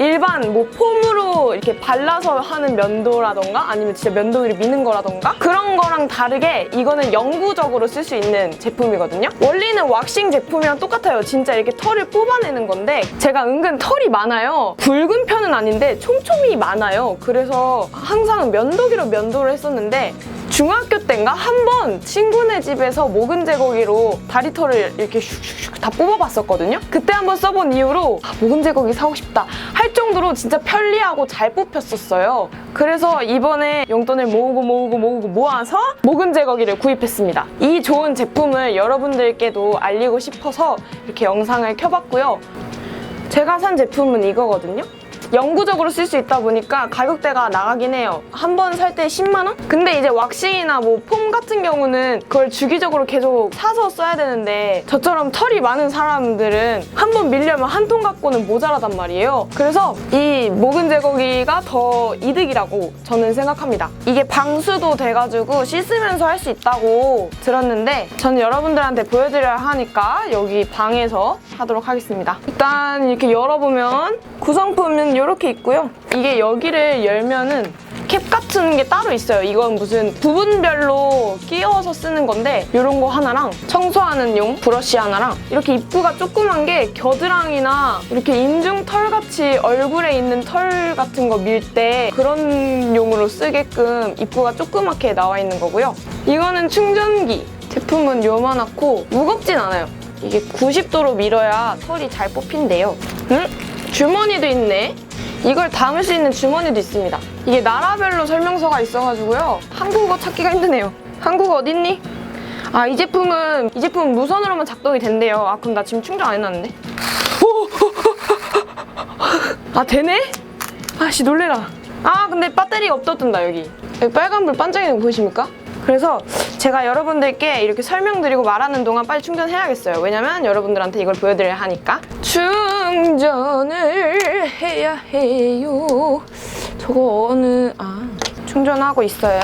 일반 뭐 폼으로 이렇게 발라서 하는 면도라던가 아니면 진짜 면도기를 미는 거라던가 그런 거랑 다르게 이거는 영구적으로 쓸 수 있는 제품이거든요. 원리는 왁싱 제품이랑 똑같아요. 진짜 이렇게 털을 뽑아내는 건데 제가 은근 털이 많아요. 붉은 편은 아닌데 촘촘히 많아요. 그래서 항상 면도기로 면도를 했었는데 중학교 때인가 한 번 친구네 집에서 모근 제거기로 다리털을 이렇게 슉슉슉 다 뽑아봤었거든요. 그때 한 번 써본 이후로 아, 모근 제거기 사고 싶다 할 정도로 진짜 편리하고 잘 뽑혔었어요. 그래서 이번에 용돈을 모으고 모으고 모으고 모아서 모근 제거기를 구입했습니다. 이 좋은 제품을 여러분들께도 알리고 싶어서 이렇게 영상을 켜봤고요. 제가 산 제품은 이거거든요. 영구적으로 쓸 수 있다 보니까 가격대가 나가긴 해요. 한 번 살 때 10만 원? 근데 이제 왁싱이나 뭐 폼 같은 경우는 그걸 주기적으로 계속 사서 써야 되는데 저처럼 털이 많은 사람들은 한 번 밀려면 한 통 갖고는 모자라단 말이에요. 그래서 이 모근 제거기가 더 이득이라고 저는 생각합니다. 이게 방수도 돼가지고 씻으면서 할 수 있다고 들었는데 저는 여러분들한테 보여드려야 하니까 여기 방에서 하도록 하겠습니다. 일단 이렇게 열어보면 구성품은 이렇게 있고요. 이게 여기를 열면은 캡 같은 게 따로 있어요. 이건 무슨 부분별로 끼워서 쓰는 건데 이런 거 하나랑 청소하는 용 브러쉬 하나랑 이렇게 입구가 조그만 게 겨드랑이나 이렇게 인중 털 같이 얼굴에 있는 털 같은 거 밀 때 그런 용으로 쓰게끔 입구가 조그맣게 나와 있는 거고요. 이거는 충전기. 제품은 요만하고 무겁진 않아요. 이게 90도로 밀어야 털이 잘 뽑힌대요. 응? 주머니도 있네. 이걸 담을 수 있는 주머니도 있습니다. 이게 나라별로 설명서가 있어가지고요. 한국어 찾기가 힘드네요. 한국어 어딨니? 아, 이 제품은, 이 제품은 무선으로만 작동이 된대요. 아, 그럼 나 지금 충전 안 해놨는데? 아, 되네? 아씨, 놀래라. 아, 근데 배터리가 없어진다, 여기. 여기 빨간불 반짝이는 거 보이십니까? 그래서 제가 여러분들께 이렇게 설명드리고 말하는 동안 빨리 충전해야겠어요. 왜냐면 여러분들한테 이걸 보여드려야 하니까. 충전을 해야 해요. 저거 어느, 아, 충전하고 있어요.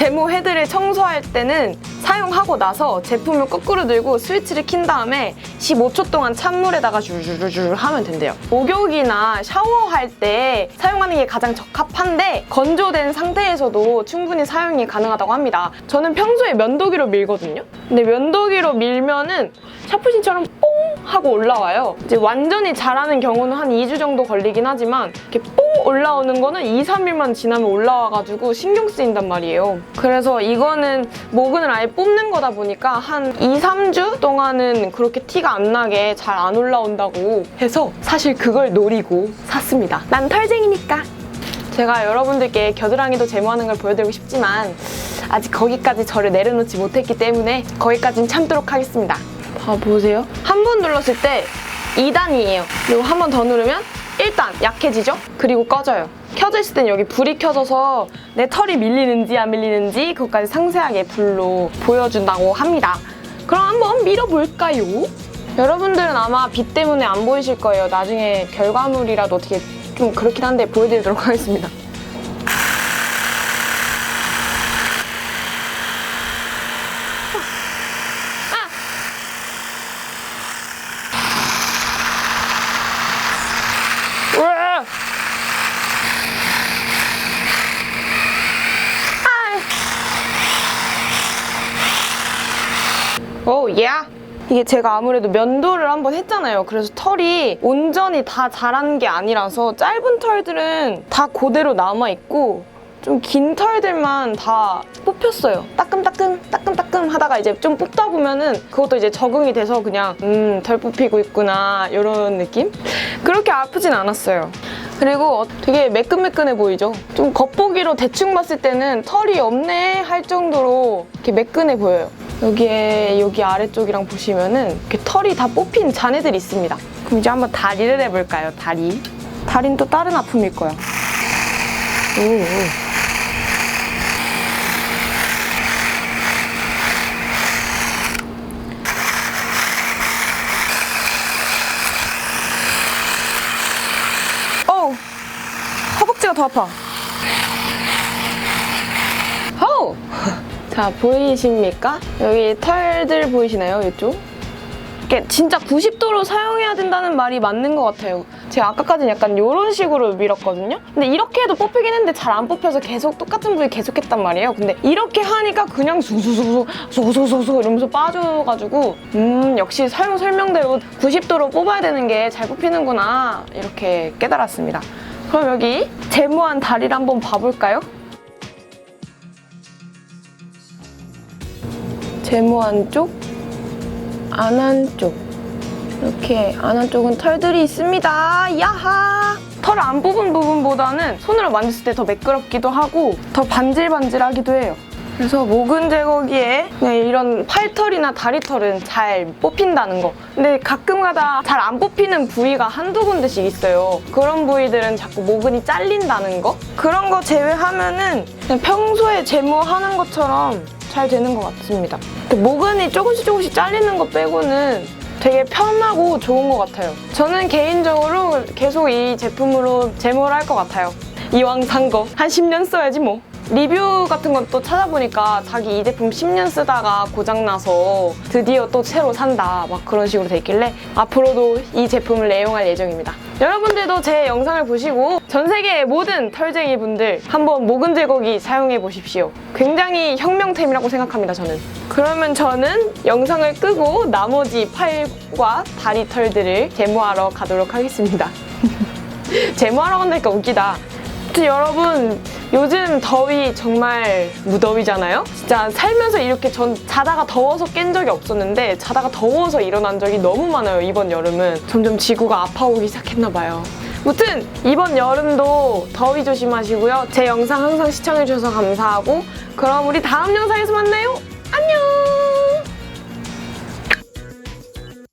제모 헤드를 청소할 때는 사용하고 나서 제품을 거꾸로 들고 스위치를 킨 다음에 15초 동안 찬물에다가 줄줄줄 하면 된대요. 목욕이나 샤워할 때 사용하는 게 가장 적합한데 건조된 상태에서도 충분히 사용이 가능하다고 합니다. 저는 평소에 면도기로 밀거든요. 근데 면도기로 밀면은 샤프신처럼 뽕 하고 올라와요. 이제 완전히 자라는 경우는 한 2주 정도 걸리긴 하지만 이렇게 뽕 올라오는 거는 2, 3일만 지나면 올라와가지고 신경 쓰인단 말이에요. 그래서 이거는 모근을 아예 뽑는 거다 보니까 한 2, 3주 동안은 그렇게 티가 안 나게 잘 안 올라온다고 해서 사실 그걸 노리고 샀습니다. 난 털쟁이니까. 제가 여러분들께 겨드랑이도 제모하는 걸 보여드리고 싶지만 아직 거기까지 저를 내려놓지 못했기 때문에 거기까지는 참도록 하겠습니다. 봐 보세요. 한 번 눌렀을 때 2단이에요. 그리고 한 번 더 누르면 1단 약해지죠? 그리고 꺼져요. 켜져 있을 땐 여기 불이 켜져서 내 털이 밀리는지 안 밀리는지 그것까지 상세하게 불로 보여준다고 합니다. 그럼 한번 밀어볼까요? 여러분들은 아마 빛 때문에 안 보이실 거예요. 나중에 결과물이라도 어떻게 좀 그렇긴 한데 보여드리도록 하겠습니다. 으아! 오, 예. 이게 제가 아무래도 면도를 한번 했잖아요. 그래서 털이 온전히 다 자란 게 아니라서 짧은 털들은 다 그대로 남아있고 좀 긴 털들만 다 뽑혔어요. 따끔따끔, 따끔따끔 하다가 이제 좀 뽑다 보면은 그것도 이제 적응이 돼서 그냥 음, 덜 뽑히고 있구나 이런 느낌? 그렇게 아프진 않았어요. 그리고 어- 되게 매끈매끈해 보이죠? 좀 겉보기로 대충 봤을 때는 털이 없네 할 정도로 이렇게 매끈해 보여요. 여기에 여기 아래쪽이랑 보시면은 이렇게 털이 다 뽑힌 잔해들이 있습니다. 그럼 이제 한번 다리를 해볼까요? 다리. 다리는 또 다른 아픔일 거야. 오, 오. 어디가 더 아파? 아우! 자, 보이십니까? 여기 털들 보이시나요? 이쪽? 이게 진짜 90도로 사용해야 된다는 말이 맞는 것 같아요. 제가 아까까지는 약간 이런 식으로 밀었거든요. 근데 이렇게 해도 뽑히긴 했는데 잘 안 뽑혀서 계속 똑같은 부위 계속 했단 말이에요. 근데 이렇게 하니까 그냥 수수수수 수수수수 이러면서 빠져가지고 음 역시 사용 설명대로 90도로 뽑아야 되는 게 잘 뽑히는구나 이렇게 깨달았습니다. 그럼 여기 제모한 다리를 한번 봐볼까요? 제모한 쪽, 안한 쪽. 이렇게 안한 쪽은 털들이 있습니다. 야하! 털 안 뽑은 부분보다는 손으로 만졌을 때 더 매끄럽기도 하고 더 반질반질하기도 해요. 그래서 모근 제거기에 이런 팔털이나 다리털은 잘 뽑힌다는 거. 근데 가끔가다 잘 안 뽑히는 부위가 한두 군데씩 있어요. 그런 부위들은 자꾸 모근이 잘린다는 거. 그런 거 제외하면은 평소에 제모하는 것처럼 잘 되는 것 같습니다. 근데 모근이 조금씩 조금씩 잘리는 거 빼고는 되게 편하고 좋은 것 같아요. 저는 개인적으로 계속 이 제품으로 제모를 할 것 같아요. 이왕 산 거. 한 10년 써야지 뭐. 리뷰 같은 건 또 찾아보니까 자기 이 제품 10년 쓰다가 고장나서 드디어 또 새로 산다. 막 그런 식으로 돼 있길래 앞으로도 이 제품을 애용할 예정입니다. 여러분들도 제 영상을 보시고 전 세계의 모든 털쟁이 분들 한번 모근 제거기 사용해 보십시오. 굉장히 혁명템이라고 생각합니다, 저는. 그러면 저는 영상을 끄고 나머지 팔과 다리 털들을 제모하러 가도록 하겠습니다. 제모하러 간다니까 웃기다. 아무튼 여러분 요즘 더위 정말 무더위잖아요? 진짜 살면서 이렇게 전 자다가 더워서 깬 적이 없었는데 자다가 더워서 일어난 적이 너무 많아요 이번 여름은. 점점 지구가 아파오기 시작했나 봐요. 무튼 이번 여름도 더위 조심하시고요. 제 영상 항상 시청해주셔서 감사하고 그럼 우리 다음 영상에서 만나요